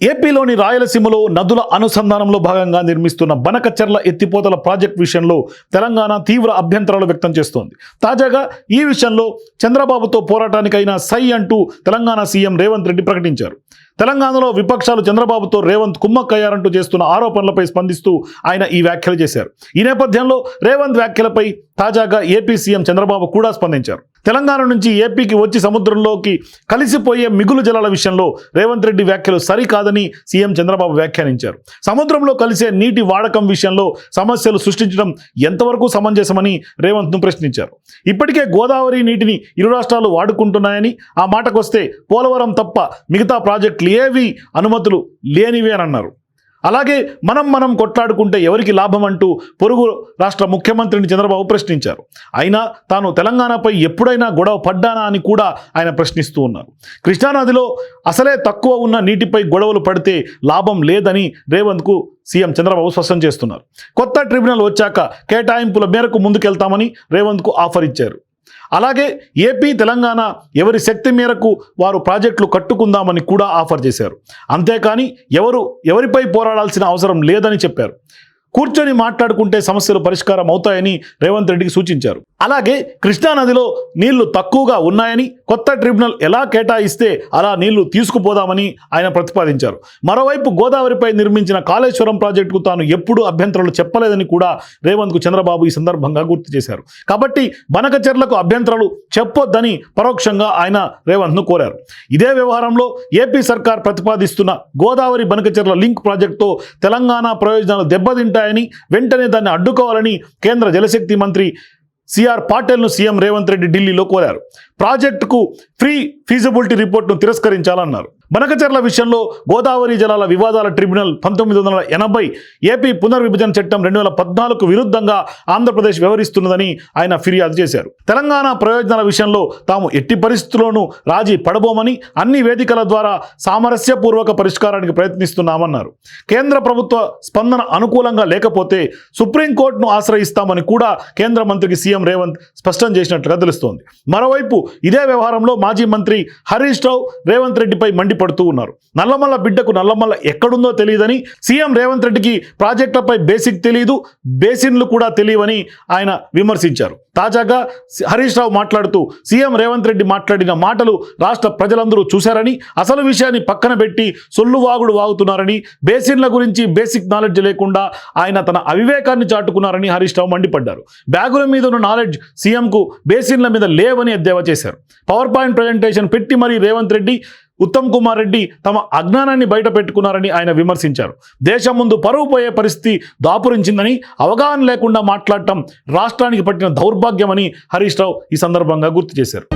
ఏపీలోని రాయలసీమలో నదుల అనుసంధానంలో భాగంగా నిర్మిస్తున్న బనకచెర్ల ఎత్తిపోతల ప్రాజెక్ట్ విషయంలో తెలంగాణ తీవ్ర అభ్యంతరాలు వ్యక్తం చేస్తోంది. తాజాగా ఈ విషయంలో చంద్రబాబుతో పోరాటానికైనా సై అంటూ తెలంగాణ సీఎం రేవంత్ రెడ్డి ప్రకటించారు. తెలంగాణలో విపక్షాలు చంద్రబాబుతో రేవంత్ కుమ్మక్కయ్యారంటూ చేస్తున్న ఆరోపణలపై స్పందిస్తూ ఆయన ఈ వ్యాఖ్యలు చేశారు. ఈ నేపథ్యంలో రేవంత్ వ్యాఖ్యలపై తాజాగా ఏపీ సీఎం చంద్రబాబు కూడా స్పందించారు. తెలంగాణ నుంచి ఏపీకి వచ్చి సముద్రంలోకి కలిసిపోయే మిగులు జలాల విషయంలో రేవంత్ రెడ్డి వ్యాఖ్యలు సరికాదని సీఎం చంద్రబాబు వ్యాఖ్యానించారు. సముద్రంలో కలిసే నీటి వాడకం విషయంలో సమస్యలు సృష్టించడం ఎంతవరకు సమంజసమని రేవంత్ను ప్రశ్నించారు. ఇప్పటికే గోదావరి నీటిని ఇరు రాష్ట్రాలు వాడుకుంటున్నాయని ఆ మాటకొస్తే పోలవరం తప్ప మిగతా ప్రాజెక్టులు ఏవి అనుమతులు లేనివే అని అన్నారు. అలాగే మనం మనం కొట్లాడుకుంటే ఎవరికి లాభం అంటూ పొరుగు రాష్ట్ర ముఖ్యమంత్రిని చంద్రబాబు ప్రశ్నించారు. అయినా తాను తెలంగాణపై ఎప్పుడైనా గొడవ పడ్డానా అని కూడా ఆయన ప్రశ్నిస్తూ ఉన్నారు. కృష్ణానదిలో అసలే తక్కువ ఉన్న నీటిపై గొడవలు పడితే లాభం లేదని రేవంత్కు సీఎం చంద్రబాబు స్పష్టం చేస్తున్నారు. కొత్త ట్రిబ్యునల్ వచ్చాక కేటాయింపుల మేరకు ముందుకెళ్తామని రేవంత్కు ఆఫర్ ఇచ్చారు. అలాగే ఏపీ తెలంగాణ ఎవరి శక్తి మేరకు వారు ప్రాజెక్టులు కట్టుకుందామని కూడా ఆఫర్ చేశారు. అంతేకాని ఎవరు ఎవరిపై పోరాడాల్సిన అవసరం లేదని చెప్పారు. కూర్చొని మాట్లాడుకుంటే సమస్యలు పరిష్కారం అవుతాయని రేవంత్ రెడ్డికి సూచించారు. అలాగే కృష్ణానదిలో నీళ్ళు తక్కువగా ఉన్నాయని కొత్త ట్రిబ్యునల్ ఎలా కేటాయిస్తే అలా నీళ్ళు తీసుకుపోదామని ఆయన ప్రతిపాదించారు. మరోవైపు గోదావరిపై నిర్మించిన కాళేశ్వరం ప్రాజెక్టుకు తాను ఎప్పుడు అభ్యంతరాలు చెప్పలేదని కూడా రేవంత్కు చంద్రబాబు ఈ సందర్భంగా గుర్తు చేశారు. కాబట్టి బనకచెర్లకు అభ్యంతరాలు చెప్పొద్దని పరోక్షంగా ఆయన రేవంత్ను కోరారు. ఇదే వ్యవహారంలో ఏపీ సర్కార్ ప్రతిపాదిస్తున్న గోదావరి బనకచెర్ల లింక్ ప్రాజెక్టుతో తెలంగాణ ప్రయోజనాలు దెబ్బతింటాయి దెబ్బతింటాయని వెంటనే దాన్ని అడ్డుకోవాలని కేంద్ర జలశక్తి మంత్రి సిఆర్ పాటిల్ను సీఎం రేవంత్ రెడ్డి ఢిల్లీలో కోరారు. ప్రాజెక్టుకు ఫ్రీ ఫీజిబిలిటీ రిపోర్ట్ను తిరస్కరించాలన్నారు. బనకచర్ల విషయంలో గోదావరి జలాల వివాదాల ట్రిబ్యునల్ పంతొమ్మిది వందల ఎనభై ఏపీ పునర్విభజన చట్టం రెండు వేల పద్నాలుగు విరుద్ధంగా ఆంధ్రప్రదేశ్ వ్యవహరిస్తున్నదని ఆయన ఫిర్యాదు చేశారు. తెలంగాణ ప్రయోజనాల విషయంలో తాము ఎట్టి పరిస్థితుల్లోనూ రాజీ పడబోమని అన్ని వేదికల ద్వారా సామరస్యపూర్వక పరిష్కారానికి ప్రయత్నిస్తున్నామన్నారు. కేంద్ర ప్రభుత్వ స్పందన అనుకూలంగా లేకపోతే సుప్రీంకోర్టును ఆశ్రయిస్తామని కూడా కేంద్ర మంత్రికి సీఎం రేవంత్ స్పష్టం చేసినట్లుగా తెలుస్తోంది. మరోవైపు ఇదే వ్యవహారంలో మాజీ మంత్రి హరీష్ రావు రేవంత్ రెడ్డిపై భయపడుతూ ఉన్నారు. నల్లమల్ల బిడ్డకు నల్లమల్ల ఎక్కడుందో తెలియదని సీఎం రేవంత్ రెడ్డికి ప్రాజెక్టులపై బేసిక్ తెలియదు బేసిన్లు కూడా తెలియవని ఆయన విమర్శించారు. తాజాగా హరీష్ రావు మాట్లాడుతూ సీఎం రేవంత్ రెడ్డి మాట్లాడిన మాటలు రాష్ట్ర ప్రజలందరూ చూశారని అసలు విషయాన్ని పక్కన పెట్టి సొల్లు వాగుడు వాగుతున్నారని బేసిన్ల గురించి బేసిక్ నాలెడ్జ్ లేకుండా ఆయన తన అవివేకాన్ని చాటుకున్నారని హరీష్ రావు మండిపడ్డారు. బ్యాగుల మీద ఉన్న నాలెడ్జ్ సీఎంకు బేసిన్ల మీద లేవని ఎద్దేవా చేశారు. పవర్ పాయింట్ ప్రజెంటేషన్ పెట్టి మరీ రేవంత్ రెడ్డి ఉత్తమ్ కుమార్ రెడ్డి తమ అజ్ఞానాన్ని బయట పెట్టుకున్నారని ఆయన విమర్శించారు. దేశం ముందు పరువు పోయే పరిస్థితి దాపురించిందని అవగాహన లేకుండా మాట్లాడటం రాష్ట్రానికి పట్టిన దౌర్భాగ్యమని హరీష్ రావు ఈ సందర్భంగా గుర్తు చేశారు.